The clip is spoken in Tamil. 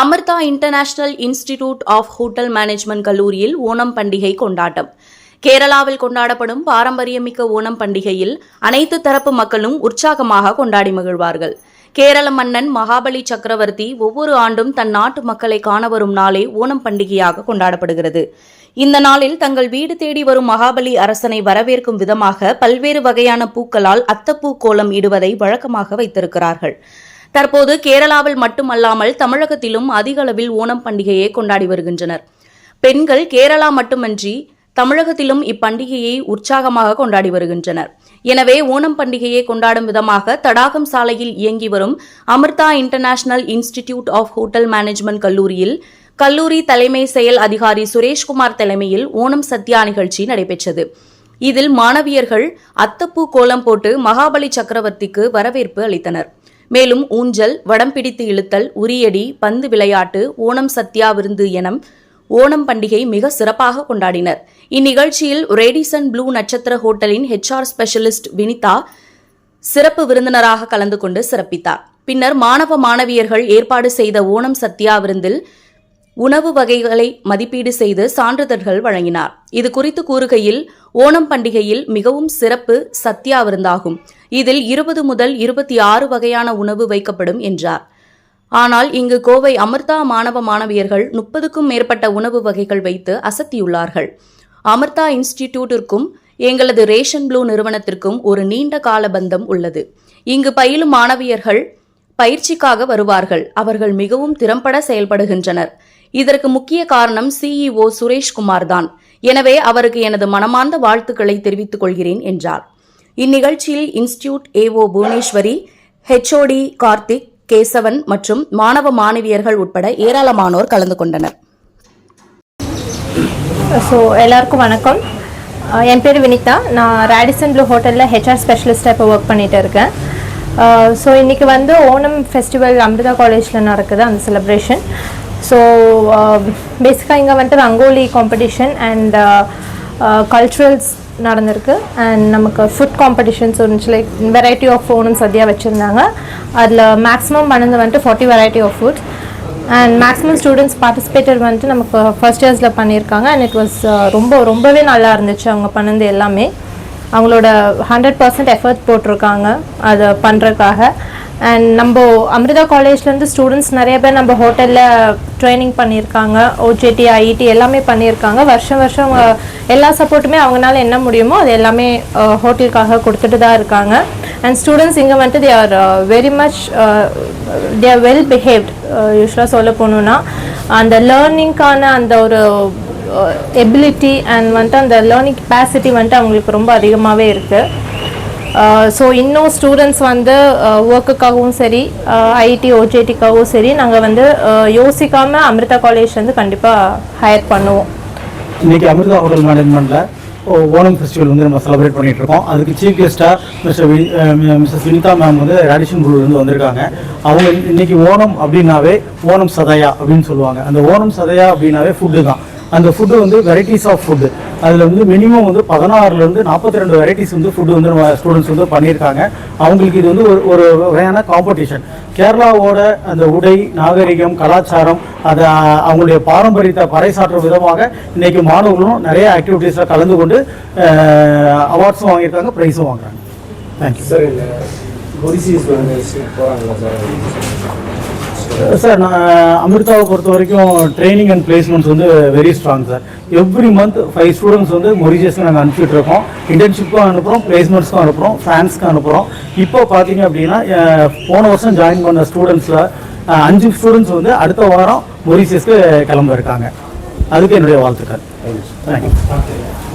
Amrita international institute of hotel management கல்லூரியில் ஓணம் பண்டிகை கொண்டாட்டம். கேரளாவில் கொண்டாடப்படும் பாரம்பரியமிக்க ஓணம் பண்டிகையில் அனைத்து தரப்பு மக்களும் உற்சாகமாக கொண்டாடி மகிழ்வார்கள். கேரள மன்னன் மகாபலி சக்கரவர்த்தி ஒவ்வொரு ஆண்டும் தன் நாட்டு மக்களை காண வரும் நாளே ஓணம் பண்டிகையாக கொண்டாடப்படுகிறது. இந்த நாளில் தங்கள் வீடு தேடி வரும் மகாபலி அரசனை வரவேற்கும் விதமாக பல்வேறு வகையான பூக்களால் அத்தப்பூ கோலம் இடுவதை வழக்கமாக வைத்திருக்கிறார்கள். தற்போது கேரளாவில் மட்டுமல்லாமல் தமிழகத்திலும் அதிக அளவில் ஓணம் பண்டிகையை கொண்டாடி வருகின்றனர். பெண்கள் கேரளா மட்டுமன்றி தமிழகத்திலும் இப்பண்டிகையை உற்சாகமாக கொண்டாடி வருகின்றனர். எனவே ஓணம் பண்டிகையை கொண்டாடும் விதமாக தடாகம் சாலையில் இயங்கி வரும் Amrita international institute of hotel management கல்லூரியில் கல்லூரி தலைமை செயல் அதிகாரி சுரேஷ்குமார் தலைமையில் ஓணம் சத்யா நிகழ்ச்சி நடைபெற்றது. இதில் மாணவியர்கள் அத்தப்பூ கோலம் போட்டு மகாபலி சக்கரவர்த்திக்கு வரவேற்பு அளித்தனர். மேலும் ஊஞ்சல் வடம் பிடித்து இழுத்தல் உரியடி பந்து விளையாட்டு ஓணம் சத்யா விருந்து என ஓணம் பண்டிகை மிக சிறப்பாக கொண்டாடினர். இந்நிகழ்ச்சியில் ரேடிசன் ப்ளூ நட்சத்திர ஹோட்டலின் ஹெச்ஆர் ஸ்பெஷலிஸ்ட் வினிதா சிறப்பு விருந்தினராக கலந்து கொண்டு சிறப்பித்தார். பின்னர் மாணவ மாணவியர்கள் ஏற்பாடு செய்த ஓணம் சத்யா விருந்தில் உணவு வகைகளை மதிப்பீடு செய்து சான்றிதழ்கள் வழங்கினார். இது குறித்து கூறுகையில் ஓணம் பண்டிகையில் மிகவும் சிறப்பு சத்யா விருந்தாகும். இதில் இருபது முதல் இருபத்தி ஆறு வகையான உணவு வைக்கப்படும் என்றார். ஆனால் இங்கு கோவை அமிர்தா மாணவ மாணவியர்கள் முப்பதுக்கும் மேற்பட்ட உணவு வகைகள் வைத்து அசத்தியுள்ளார்கள். அமிர்தா இன்ஸ்டிடியூட்டிற்கும் எங்களது ரேஷன் ப்ளூ நிறுவனத்திற்கும் ஒரு நீண்ட கால பந்தம் உள்ளது. இங்கு பயிலும் மாணவியர்கள் பயிற்சிக்காக வருவார்கள். அவர்கள் மிகவும் திறம்பட செயல்படுகின்றனர். இதற்கு முக்கிய காரணம் சிஇஓ சுரேஷ்குமார் தான் எனவே அவருக்கு எனது மனமார்ந்த வாழ்த்துக்களை தெரிவித்துக் கொள்கிறேன் என்றார். இந்நிகழ்ச்சியில் institute AO Bhuvaneswari HOD Karthik Kesavan மற்றும் மாணவ மாணவியர்கள் உட்பட ஏராளமானோர் கலந்து கொண்டனர். ஸோ எல்லாருக்கும் வணக்கம். என் பேர் வினிதா. நான் ரேடிசன் ப்ளூ ஹோட்டலில் ஹெச்ஆர் ஸ்பெஷலிஸ்டாக இப்போ ஒர்க் பண்ணிட்டு இருக்கேன். ஸோ இன்றைக்கி வந்து ஓணம் ஃபெஸ்டிவல் அமிர்தா காலேஜில் நடக்குது அந்த செலிப்ரேஷன் ஸோ பேசிக்காக இங்கே வந்துட்டு ரங்கோலி காம்படிஷன் அண்ட் கல்ச்சுரல்ஸ் நடந்திருக்கு. அண்ட் நமக்கு ஃபுட் காம்படிஷன்ஸ் இருந்துச்சு லைக் வெரைட்டி ஆஃப் ஓணம் சதியாக வச்சுருந்தாங்க. அதில் மேக்ஸிமம் பண்ணது வந்துட்டு forty variety of foods and maximum students participated வந்துட்டு நமக்கு ஃபர்ஸ்ட் இயர்ஸில் பண்ணியிருக்காங்க. அண்ட் இட் வாஸ் ரொம்ப ரொம்பவே நல்லா இருந்துச்சு. அவங்க பண்ணது எல்லாமே. அவங்களோட ஹண்ட்ரட் பர்சன்ட் எஃபர்ட் போட்டிருக்காங்க அதை பண்ணுறதுக்காக அண்ட் நம்ம அமிர்தா காலேஜ்லேருந்து ஸ்டூடெண்ட்ஸ் நிறைய பேர் நம்ம ஹோட்டலில் ட்ரைனிங் பண்ணியிருக்காங்க. ஓஜேடி ஐஇடி எல்லாமே பண்ணியிருக்காங்க. வருஷம் வருஷம் அவங்க எல்லா சப்போர்ட்டுமே அவங்களால என்ன முடியுமோ அது எல்லாமே ஹோட்டலுக்காக கொடுத்துட்டு தான் இருக்காங்க. அண்ட் ஸ்டூடெண்ட்ஸ் இங்கே வந்துட்டு they are very much they are well behaved யூஸ்வலாக சொல்ல போகணுன்னா அந்த லேர்னிங்க்கான அந்த ஒரு எபிலிட்டி அண்ட் வந்துட்டு அந்த லேர்னிங் கெப்பாசிட்டி வந்துட்டு அவங்களுக்கு ரொம்ப அதிகமாகவே இருக்குது ஸோ இன்னும் ஸ்டூடெண்ட்ஸ் வந்து ஒர்க்குக்காகவும் சரி ஐடி ஓஜேடிக்காகவும் சரி நாங்கள் வந்து யோசிக்காமல் அமிர்தா காலேஜ் வந்து கண்டிப்பாக ஹையர் பண்ணுவோம். இன்னைக்கு அமிர்தா ஹோட்டல் மேனேஜ்மெண்ட்டில் ஓணம் ஃபெஸ்டிவல் வந்து நம்ம செலிப்ரேட் பண்ணிட்டு இருக்கோம். அதுக்கு சீஃப் கெஸ்டா மிஸ்டர் மிஸ்ஸஸ் வினிதா மேம் வந்து ரேடிஷன் இருந்து வந்திருக்காங்க. அவங்க இன்னைக்கு ஓணம் அப்படின்னாவே ஓணம் சதையா அப்படின்னு சொல்லுவாங்க. அந்த ஓணம் சதையா அப்படின்னாவே ஃபுட்டு தான். அந்த ஃபுட்டு வந்து வெரைட்டிஸ் ஆஃப் ஃபுட்டு அதில் வந்து மினிமம் வந்து பதினாறுலேருந்து நாற்பத்தி ரெண்டு வெரைட்டிஸ் வந்து ஃபுட்டு வந்து நம்ம ஸ்டூடெண்ட்ஸ் வந்து பண்ணியிருக்காங்க. அவங்களுக்கு இது வந்து ஒரு ஒரு வகையான காம்படிஷன் கேரளாவோட அந்த உடை நாகரிகம் கலாச்சாரம் அதை அவங்களுடைய பாரம்பரியத்தை பறைசாற்றும் விதமாக இன்றைக்கி மாணவர்களும் நிறைய ஆக்டிவிட்டீஸில் கலந்து கொண்டு அவார்ட்ஸும் வாங்கியிருக்காங்க ப்ரைஸும் வாங்குறாங்க. Thank you sir sir? சார் நான் அமிர்தாவை பொறுத்த வரைக்கும் ட்ரைனிங் அண்ட் பிளேஸ்மெண்ட்ஸ் வந்து very strong sir every month five students வந்து மொரிஜியஸ்க்கு நாங்கள் அனுப்பிச்சிட்டு இருக்கோம் இன்டர்ன்ஷிப்புக்கும் அனுப்புகிறோம் பிளேஸ்மெண்ட்ஸ்க்கும் அனுப்புகிறோம் ஃப்ரான்ஸ்க்கு அனுப்புகிறோம் இப்போ பார்த்தீங்க அப்படின்னா போன வருஷம் ஜாயின் பண்ண ஸ்டூடெண்ட்ஸில் அஞ்சு ஸ்டூடெண்ட்ஸ் வந்து அடுத்த வாரம் மொரிஷியஸ்க்கு கிளம்ப இருக்காங்க அதுக்கு என்னுடைய வாழ்த்துக்கள். தேங்க்யூ